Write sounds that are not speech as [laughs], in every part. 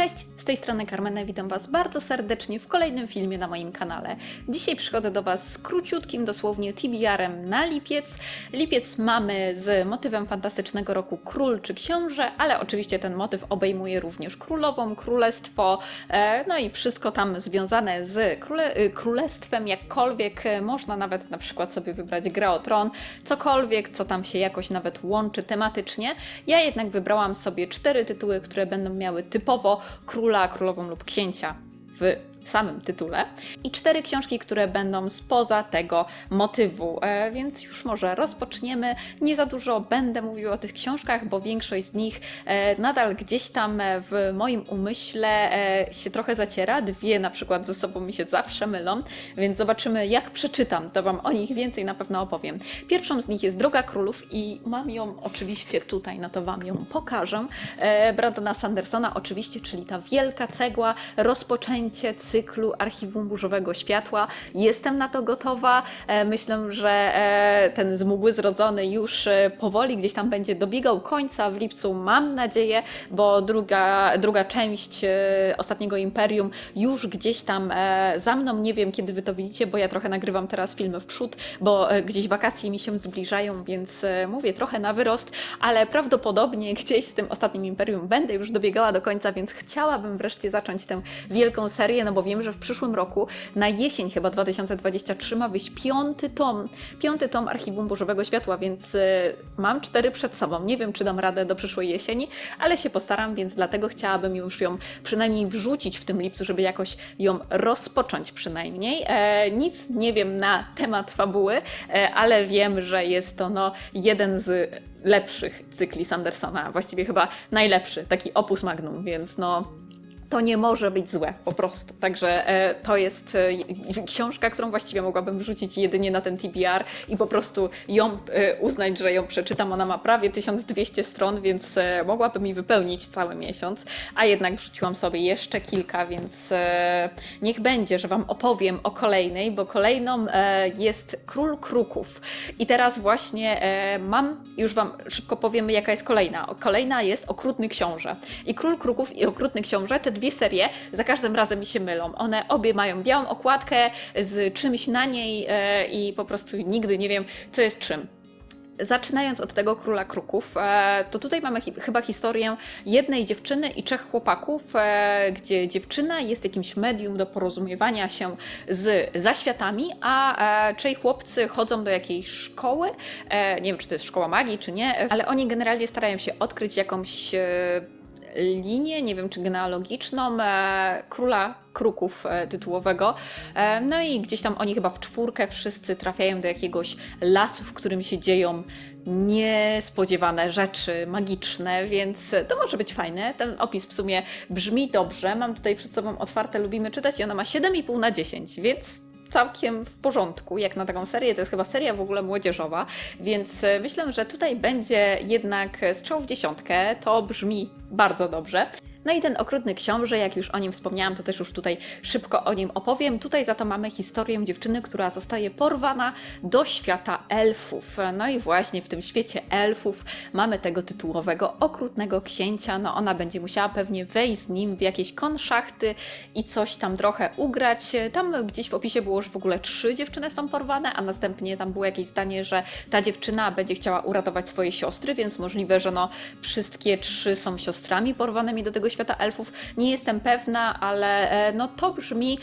Cześć, z tej strony Carmena, witam Was bardzo serdecznie w kolejnym filmie na moim kanale. Dzisiaj przychodzę do Was z króciutkim dosłownie TBR-em na lipiec. Lipiec mamy z motywem fantastycznego roku król czy książę, ale oczywiście ten motyw obejmuje również królową, królestwo, e, no i wszystko tam związane z króle, y, królestwem, jakkolwiek e, można nawet na przykład sobie wybrać grę o tron, cokolwiek, co tam się jakoś nawet łączy tematycznie. Ja jednak wybrałam sobie cztery tytuły, które będą miały typowo króla, królową lub księcia w samym tytule i cztery książki, które będą spoza tego motywu. E, więc już może rozpoczniemy. Nie za dużo będę mówiła o tych książkach, bo większość z nich e, nadal gdzieś tam e, w moim umyśle się trochę zaciera. Dwie na przykład ze sobą mi się zawsze mylą, więc zobaczymy jak przeczytam, to Wam o nich więcej na pewno opowiem. Pierwszą z nich jest Droga Królów i mam ją oczywiście tutaj, na to Wam ją pokażę. Brandona Sandersona oczywiście, czyli ta wielka cegła, rozpoczęcie cyklu Archiwum Burzowego Światła. Jestem na to gotowa. E, Myślę, że e, ten z mgły zrodzony już e, powoli gdzieś tam będzie dobiegał końca w lipcu, mam nadzieję, bo druga, druga część Ostatniego Imperium już gdzieś tam za mną. Nie wiem, kiedy wy to widzicie, bo ja trochę nagrywam teraz filmy w przód, bo gdzieś wakacje mi się zbliżają, więc mówię trochę na wyrost, ale prawdopodobnie gdzieś z tym Ostatnim Imperium będę już dobiegała do końca, więc chciałabym wreszcie zacząć tę wielką serię, no bo wiem, że w przyszłym roku, na jesień chyba 2023 ma wyjść piąty tom, piąty tom Archiwum Bożowego Światła, więc e, mam cztery przed sobą. Nie wiem, czy dam radę do przyszłej jesieni, ale się postaram, więc dlatego chciałabym już ją przynajmniej wrzucić w tym lipcu, żeby jakoś ją rozpocząć przynajmniej. E, nic nie wiem na temat fabuły, e, ale wiem, że jest to no, jeden z lepszych cykli Sandersona, właściwie chyba najlepszy, taki opus magnum, więc no to nie może być złe, po prostu. Także e, to jest e, książka, którą właściwie mogłabym wrzucić jedynie na ten TBR i po prostu ją e, uznać, że ją przeczytam. Ona ma prawie 1200 stron, więc e, mogłaby mi wypełnić cały miesiąc, a jednak wrzuciłam sobie jeszcze kilka, więc e, niech będzie, że Wam opowiem o kolejnej, bo kolejną e, jest Król Kruków. I teraz właśnie e, mam, już Wam szybko powiemy, jaka jest kolejna. Kolejna jest Okrutny Książę. I Król Kruków i Okrutny Książę, te dwie serie za każdym razem mi się mylą. One obie mają białą okładkę z czymś na niej e, i po prostu nigdy nie wiem, co jest czym. Zaczynając od tego króla kruków, e, to tutaj mamy chyba historię jednej dziewczyny i trzech chłopaków, e, gdzie dziewczyna jest jakimś medium do porozumiewania się z zaświatami, a trzej chłopcy chodzą do jakiejś szkoły. Nie wiem, czy to jest szkoła magii, czy nie, ale oni generalnie starają się odkryć jakąś linię, nie wiem czy genealogiczną, e, króla kruków e, tytułowego. E, no i gdzieś tam oni chyba w czwórkę wszyscy trafiają do jakiegoś lasu, w którym się dzieją niespodziewane rzeczy magiczne, więc to może być fajne. Ten opis w sumie brzmi dobrze. Mam tutaj przed sobą otwarte, lubimy czytać i ona ma 7,5 na 10, więc całkiem w porządku, jak na taką serię. To jest chyba seria w ogóle młodzieżowa, więc e, myślę, że tutaj będzie jednak strzał w dziesiątkę. To brzmi bardzo dobrze. No i ten okrutny książę, jak już o nim wspomniałam, to też już tutaj szybko o nim opowiem. Tutaj za to mamy historię dziewczyny, która zostaje porwana do świata elfów. No i właśnie w tym świecie elfów mamy tego tytułowego okrutnego księcia. No ona będzie musiała pewnie wejść z nim w jakieś konszachty i coś tam trochę ugrać. Tam gdzieś w opisie było, że w ogóle trzy dziewczyny są porwane, a następnie tam było jakieś zdanie, że ta dziewczyna będzie chciała uratować swoje siostry, więc możliwe, że no wszystkie trzy są siostrami porwanymi do tego świata elfów. Nie jestem pewna, ale e, no to brzmi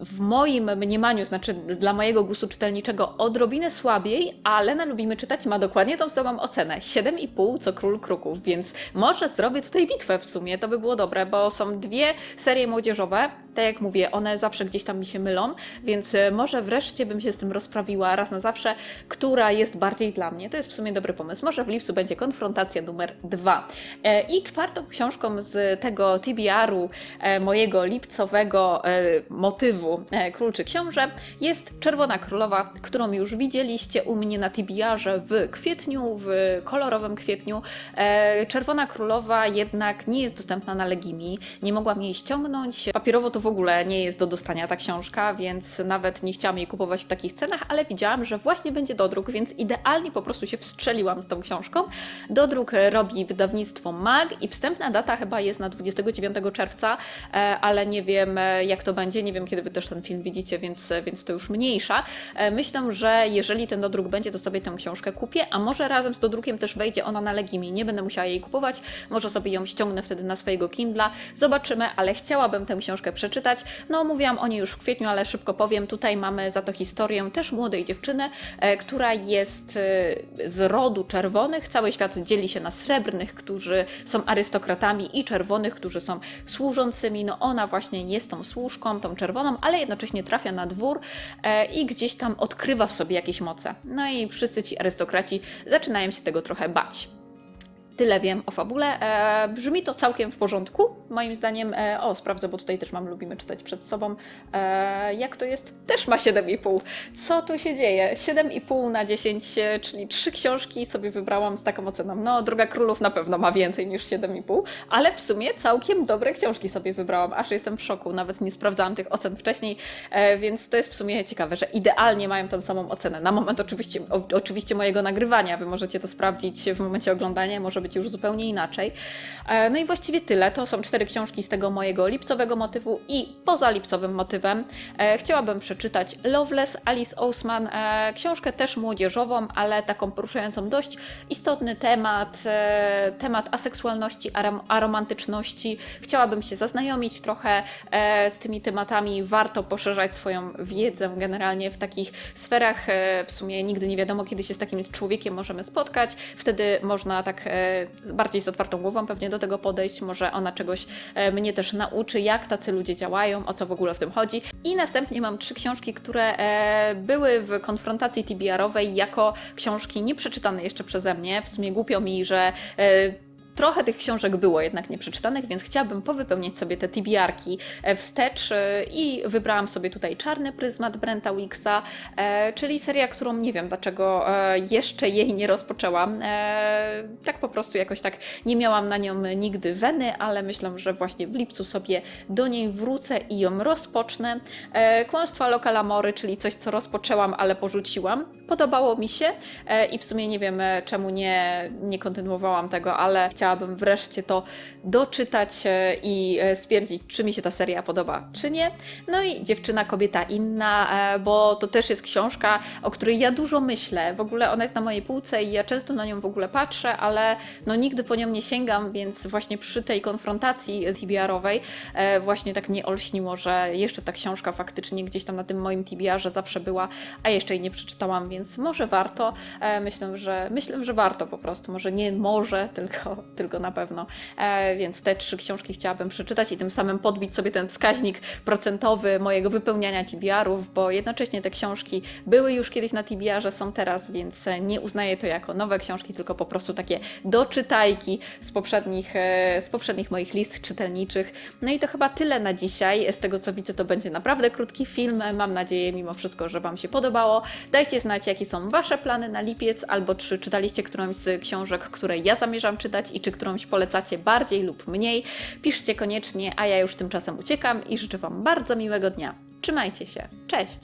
w moim mniemaniu, znaczy dla mojego gustu czytelniczego, odrobinę słabiej, ale na Lubimy Czytać ma dokładnie tą samą ocenę. 7,5 co Król Kruków, więc może zrobię tutaj bitwę w sumie, to by było dobre, bo są dwie serie młodzieżowe, tak jak mówię, one zawsze gdzieś tam mi się mylą, więc e, może wreszcie bym się z tym rozprawiła raz na zawsze, która jest bardziej dla mnie. To jest w sumie dobry pomysł. Może w lipcu będzie konfrontacja numer dwa. E, I czwartą książką z tego TBR-u e, mojego lipcowego motywu e, Król czy Książę, jest Czerwona Królowa, którą już widzieliście u mnie na TBR-ze w kwietniu, w kolorowym kwietniu. E, Czerwona Królowa jednak nie jest dostępna na Legimi, nie mogłam jej ściągnąć. Papierowo to w ogóle nie jest do dostania ta książka, więc nawet nie chciałam jej kupować w takich cenach, ale widziałam, że właśnie będzie dodruk, więc idealnie po prostu się wstrzeliłam z tą książką. Dodruk robi wydawnictwo MAG i wstępna data chyba jest na 29 czerwca, e, ale nie wiem jak to będzie, nie wiem kiedy wy też ten film widzicie, więc, więc to już mniejsza. E, Myślę, że jeżeli ten dodruk będzie, to sobie tę książkę kupię, a może razem z dodrukiem też wejdzie ona na Legimi. Nie będę musiała jej kupować, może sobie ją ściągnę wtedy na swojego Kindla. Zobaczymy, ale chciałabym tę książkę przeczytać. No, mówiłam o niej już w kwietniu, ale szybko powiem. Tutaj mamy za to historię też młodej dziewczyny, e, która jest e, z rodu czerwonych. Cały świat dzieli się na srebrnych, którzy są arystokratami, i czerwonych, którzy są służącymi. No, ona właśnie jest tą służką, tą czerwoną, ale jednocześnie trafia na dwór e, i gdzieś tam odkrywa w sobie jakieś moce. No i wszyscy ci arystokraci zaczynają się tego trochę bać. Tyle wiem o fabule. E, brzmi to całkiem w porządku. Moim zdaniem, e, o sprawdzę, bo tutaj też mam lubimy czytać przed sobą. E, jak to jest? Też ma 7,5. Co tu się dzieje? 7,5 na 10, e, czyli trzy książki sobie wybrałam z taką oceną. No, Droga Królów na pewno ma więcej niż 7,5, ale w sumie całkiem dobre książki sobie wybrałam. Aż jestem w szoku, nawet nie sprawdzałam tych ocen wcześniej, e, więc to jest w sumie ciekawe, że idealnie mają tą samą ocenę. Na moment oczywiście, o, oczywiście mojego nagrywania, wy możecie to sprawdzić w momencie oglądania, może być już zupełnie inaczej. E, No i właściwie tyle. To są cztery książki z tego mojego lipcowego motywu i poza lipcowym motywem. E, Chciałabym przeczytać Loveless Alice Ousman, e, książkę też młodzieżową, ale taką poruszającą dość istotny temat, temat aseksualności, arom- aromantyczności. Chciałabym się zaznajomić trochę z tymi tematami. Warto poszerzać swoją wiedzę generalnie w takich sferach. W sumie nigdy nie wiadomo, kiedy się z takim człowiekiem możemy spotkać. Wtedy można tak bardziej z otwartą głową pewnie do tego podejść. Może ona czegoś e, mnie też nauczy, jak tacy ludzie działają, o co w ogóle w tym chodzi. I następnie mam trzy książki, które e, były w konfrontacji TBR-owej jako książki nieprzeczytane jeszcze przeze mnie. W sumie głupio mi, że e, Trochę tych książek było jednak nieprzeczytanych, więc chciałabym powypełniać sobie te TBR-ki e, wstecz e, i wybrałam sobie tutaj Czarny Pryzmat Brenta Wicksa, e, czyli seria, którą nie wiem dlaczego jeszcze jej nie rozpoczęłam. Tak po prostu jakoś tak nie miałam na nią nigdy weny, ale myślę, że właśnie w lipcu sobie do niej wrócę i ją rozpocznę. Kłamstwa Lokalamory, czyli coś, co rozpoczęłam, ale porzuciłam. Podobało mi się i w sumie nie wiem, czemu nie, nie kontynuowałam tego, ale chciałabym wreszcie to doczytać e, i e, stwierdzić, czy mi się ta seria podoba, czy nie. No i Dziewczyna, Kobieta Inna, e, bo to też jest książka, o której ja dużo myślę. W ogóle ona jest na mojej półce i ja często na nią w ogóle patrzę, ale no nigdy po nią nie sięgam, więc właśnie przy tej konfrontacji TBR-owej właśnie tak mnie olśniło, że jeszcze ta książka faktycznie gdzieś tam na tym moim TBR-ze zawsze była, a jeszcze jej nie przeczytałam, więc może warto. Myślę, że myślę, że warto po prostu. Może nie może, [laughs] tylko, tylko na pewno. E, Więc te trzy książki chciałabym przeczytać i tym samym podbić sobie ten wskaźnik procentowy mojego wypełniania TBR-ów, bo jednocześnie te książki były już kiedyś na TBR-ze, są teraz, więc e, nie uznaję to jako nowe książki, tylko po prostu takie doczytajki z poprzednich, e, z poprzednich moich list czytelniczych. No i to chyba tyle na dzisiaj. Z tego co widzę, to będzie naprawdę krótki film. Mam nadzieję mimo wszystko, że Wam się podobało. Dajcie znać, jakie są Wasze plany na lipiec, albo czy czytaliście którąś z książek, które ja zamierzam czytać czy którąś polecacie bardziej lub mniej. Piszcie koniecznie, a ja już tymczasem uciekam i życzę Wam bardzo miłego dnia. Trzymajcie się. Cześć!